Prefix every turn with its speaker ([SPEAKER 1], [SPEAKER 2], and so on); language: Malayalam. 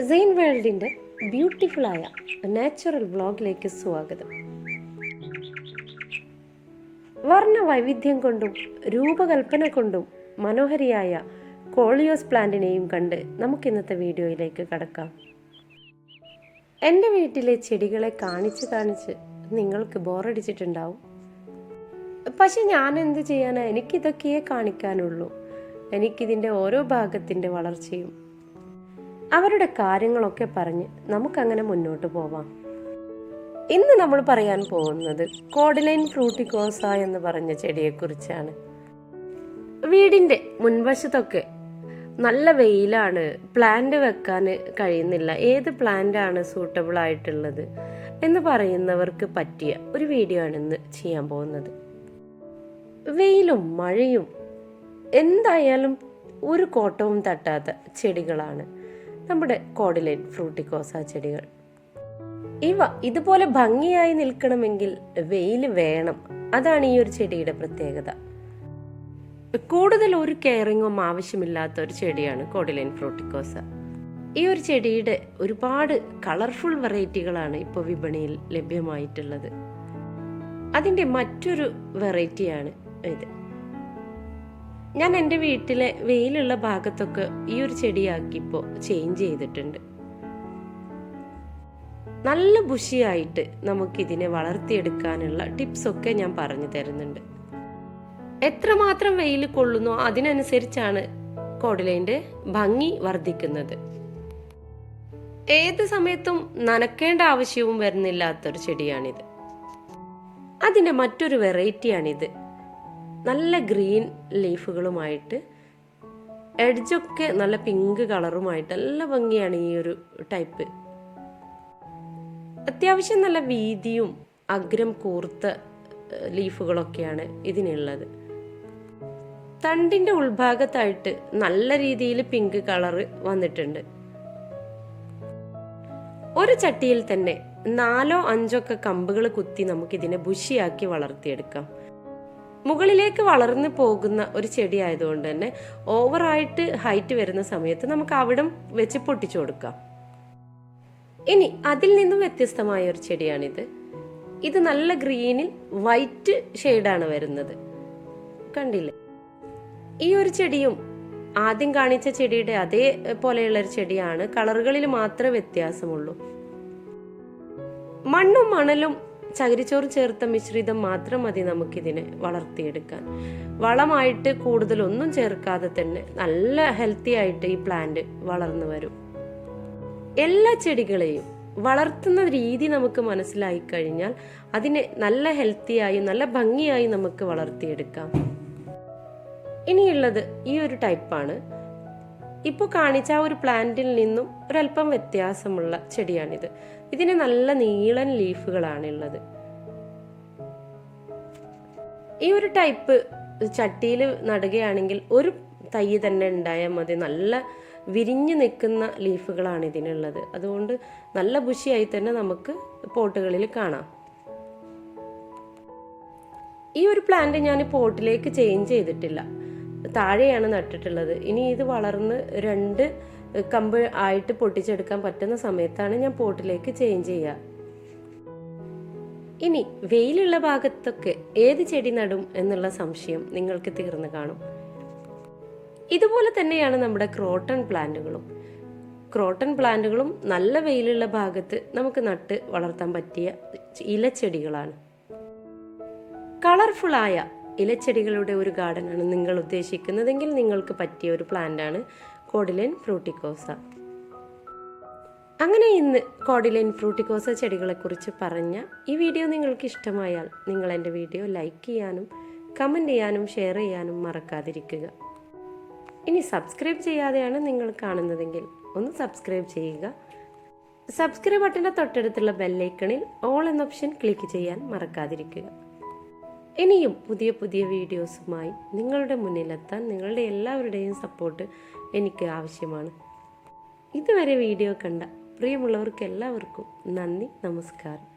[SPEAKER 1] സെയിൻ വേൾഡിന്റെ ആയ നാച്ചുറൽ വ്ളോഗിലേക്ക് സ്വാഗതം. വർണ വൈവിധ്യം കൊണ്ടും രൂപകൽപ്പന കൊണ്ടും മനോഹരിയായ കോളിയോസ് പ്ലാന്റിനെയും കണ്ട് നമുക്ക് ഇന്നത്തെ വീഡിയോയിലേക്ക് കടക്കാം. എന്റെ വീട്ടിലെ ചെടികളെ കാണിച്ച് കാണിച്ച് നിങ്ങൾക്ക് ബോറടിച്ചിട്ടുണ്ടാവും. പക്ഷെ ഞാൻ എന്ത് ചെയ്യാനാ? എനിക്കിതൊക്കെയേ കാണിക്കാനുള്ളൂ. എനിക്കിതിന്റെ ഓരോ ഭാഗത്തിന്റെ വളർച്ചയും അവരുടെ കാര്യങ്ങളൊക്കെ പറഞ്ഞ് നമുക്കങ്ങനെ മുന്നോട്ട് പോവാം. ഇന്ന് നമ്മൾ പറയാൻ പോകുന്നത് കോഡിലൈൻ ഫ്രൂട്ടിക്കോസ എന്ന് പറഞ്ഞ ചെടിയെക്കുറിച്ചാണ്. വീടിന്റെ മുൻവശത്തൊക്കെ നല്ല വെയിലാണ് പ്ലാന്റ് വെക്കാൻ കഴിയുന്നില്ല ഏത് പ്ലാന്റ് ആണ് സൂട്ടബിൾ ആയിട്ടുള്ളത് എന്ന് പറയുന്നവർക്ക് പറ്റിയ ഒരു വീഡിയോ ആണ് ഇന്ന് ചെയ്യാൻ പോകുന്നത്. വെയിലും മഴയും എന്തായാലും ഒരു കോട്ടവും തട്ടാത്ത ചെടികളാണ്. നമ്മുടെ കോഡിലൈൻ ഫ്രൂട്ടിക്കോസ ചെടികൾ. ഇവ ഇതുപോലെ ഭംഗിയായി നിൽക്കണമെങ്കിൽ വെയിൽ വേണം. അതാണ് ഈ ഒരു ചെടിയുടെ പ്രത്യേകത. കൂടുതൽ ഒരു കെയറിങ്ങും ആവശ്യമില്ലാത്ത ഒരു ചെടിയാണ് കോഡിലൈൻ ഫ്രൂട്ടിക്കോസ. ഈ ഒരു ചെടിയുടെ ഒരുപാട് കളർഫുൾ വെറൈറ്റികളാണ് ഇപ്പോൾ വിപണിയിൽ ലഭ്യമായിട്ടുള്ളത്. അതിന്റെ മറ്റൊരു വെറൈറ്റിയാണ് ഇത്. ഞാൻ എന്റെ വീട്ടിലെ വെയിലുള്ള ഭാഗത്തൊക്കെ ഈ ഒരു ചെടിയാക്കിപ്പോൾ ചേഞ്ച് ചെയ്തിട്ടുണ്ട്. നല്ല ബുഷിയായിട്ട് നമുക്കിതിനെ വളർത്തിയെടുക്കാനുള്ള ടിപ്സൊക്കെ ഞാൻ പറഞ്ഞു തരുന്നുണ്ട്. എത്രമാത്രം വെയിൽ കൊള്ളുന്നു അതിനനുസരിച്ചാണ് കോഡിലൈന്റെ ഭംഗി വർദ്ധിക്കുന്നത്. ഏത് സമയത്തും നനക്കേണ്ട ആവശ്യവും വരുന്നില്ലാത്തൊരു ചെടിയാണിത്. അതിന്റെ മറ്റൊരു വെറൈറ്റിയാണിത് നല്ല ഗ്രീൻ ലീഫുകളുമായിട്ട് എഡ്ജൊക്കെ നല്ല പിങ്ക് കളറുമായിട്ട് നല്ല ഭംഗിയാണ് ഈ ഒരു ടൈപ്പ്. അത്യാവശ്യം നല്ല വീതിയും അഗ്രം കൂർത്ത ലീഫുകളൊക്കെയാണ് ഇതിനുള്ളത്. തണ്ടിന്റെ ഉൾഭാഗത്തായിട്ട് നല്ല രീതിയിൽ പിങ്ക് കളറ് വന്നിട്ടുണ്ട്. ഒരു ചട്ടിയിൽ തന്നെ നാലോ അഞ്ചോ ഒക്കെ കമ്പുകൾ കുത്തി നമുക്കിതിനെ ബുഷിയാക്കി വളർത്തിയെടുക്കാം. മുകളിലേക്ക് വളർന്നു പോകുന്ന ഒരു ചെടി ആയതുകൊണ്ട് തന്നെ ഓവറായിട്ട് ഹൈറ്റ് വരുന്ന സമയത്ത് നമുക്ക് അവിടം വെച്ച് പൊട്ടിച്ചു കൊടുക്കാം. ഇനി അതിൽ നിന്നും വ്യത്യസ്തമായ ഒരു ചെടിയാണിത്. ഇത് നല്ല ഗ്രീനിൽ വൈറ്റ് ഷെയ്ഡാണ് വരുന്നത്. കണ്ടില്ലേ? ഈ ഒരു ചെടിയും ആദ്യം കാണിച്ച ചെടിയുടെ അതേ പോലെയുള്ള ഒരു ചെടിയാണ്. കളറുകളിൽ മാത്രമേ വ്യത്യാസമുള്ളൂ. മണ്ണും മണലും ചകിരിച്ചോറും ചേർത്ത മിശ്രിതം മാത്രം മതി നമുക്കിതിനെ വളർത്തിയെടുക്കാൻ. വളമായിട്ട് കൂടുതലൊന്നും ചേർക്കാതെ തന്നെ നല്ല ഹെൽത്തി ആയിട്ട് ഈ പ്ലാന്റ് വളർന്നു വരും. എല്ലാ ചെടികളെയും വളർത്തുന്ന രീതി നമുക്ക് മനസ്സിലായി കഴിഞ്ഞാൽ അതിനെ നല്ല ഹെൽത്തിയായി നല്ല ഭംഗിയായി നമുക്ക് വളർത്തിയെടുക്കാം. ഇനിയുള്ളത് ഈ ഒരു ടൈപ്പാണ് ഇപ്പോൾ കാണിച്ച ആ ഒരു പ്ലാന്റിൽ നിന്നും ഒരല്പം വ്യത്യാസമുള്ള ചെടിയാണിത്. ഇതിന് നല്ല നീളൻ ലീഫുകളാണുള്ളത് ഈ ഒരു ടൈപ്പ് ചട്ടിയിൽ നടുകയാണെങ്കിൽ ഒരു തൈ തന്നെ ഉണ്ടായാൽ മതി. നല്ല വിരിഞ്ഞു നിൽക്കുന്ന ലീഫുകളാണ് ഇതിനുള്ളത്. അതുകൊണ്ട് നല്ല ബുഷിയായി തന്നെ നമുക്ക് പോട്ടുകളിൽ കാണാം. ഈ ഒരു പ്ലാന്റ് ഞാൻ പോട്ടിലേക്ക് ചേഞ്ച് ചെയ്തിട്ടില്ല. താഴെയാണ് നട്ടിട്ടുള്ളത്. ഇനി ഇത് വളർന്ന് രണ്ട് കമ്പ് ആയിട്ട് പൊട്ടിച്ചെടുക്കാൻ പറ്റുന്ന സമയത്താണ് ഞാൻ പോട്ടിലേക്ക് ചേഞ്ച് ചെയ്യുക. ഇനി വെയിലുള്ള ഭാഗത്തൊക്കെ ഏത് ചെടി നടും എന്നുള്ള സംശയം നിങ്ങൾക്ക് തീർന്നു കാണും. ഇതുപോലെ തന്നെയാണ് നമ്മുടെ ക്രോട്ടൺ പ്ലാന്റുകളും. ക്രോട്ടൺ പ്ലാന്റുകളും നല്ല വെയിലുള്ള ഭാഗത്ത് നമുക്ക് നട്ട് വളർത്താൻ പറ്റിയ ഇലച്ചെടികളാണ്. കളർഫുള്ളായ ഇലച്ചെടികളുടെ ഒരു ഗാർഡനാണ് നിങ്ങൾ ഉദ്ദേശിക്കുന്നതെങ്കിൽ നിങ്ങൾക്ക് പറ്റിയ ഒരു പ്ലാന്റാണ് കോഡിലൻ ഫ്രൂട്ടിക്കോസ. അങ്ങനെ ഇന്ന് കോഡിലൻ ഫ്രൂട്ടിക്കോസ ചെടികളെക്കുറിച്ച് പറഞ്ഞ ഈ വീഡിയോ നിങ്ങൾക്ക് ഇഷ്ടമായാൽ നിങ്ങൾ എന്റെ വീഡിയോ ലൈക്ക് ചെയ്യാനും കമന്റ് ചെയ്യാനും ഷെയർ ചെയ്യാനും മറക്കാതിരിക്കുക. ഇനി സബ്സ്ക്രൈബ് ചെയ്യാതെയാണ് നിങ്ങൾ കാണുന്നതെങ്കിൽ ഒന്ന് സബ്സ്ക്രൈബ് ചെയ്യുക. സബ്സ്ക്രൈബ് ബട്ടന്റെ തൊട്ടടുത്തുള്ള ബെല്ലൈക്കണിൽ ഓൾ എന്ന ഓപ്ഷൻ ക്ലിക്ക് ചെയ്യാൻ മറക്കാതിരിക്കുക. ഇനിയും പുതിയ പുതിയ വീഡിയോസുമായി നിങ്ങളുടെ മുന്നിലെത്താൻ നിങ്ങളുടെ എല്ലാവരുടെയും സപ്പോർട്ട് എനിക്ക് ആവശ്യമാണ്. ഇതുവരെ വീഡിയോ കണ്ട പ്രിയമുള്ളവർക്ക് എല്ലാവർക്കും നന്ദി നമസ്കാരം.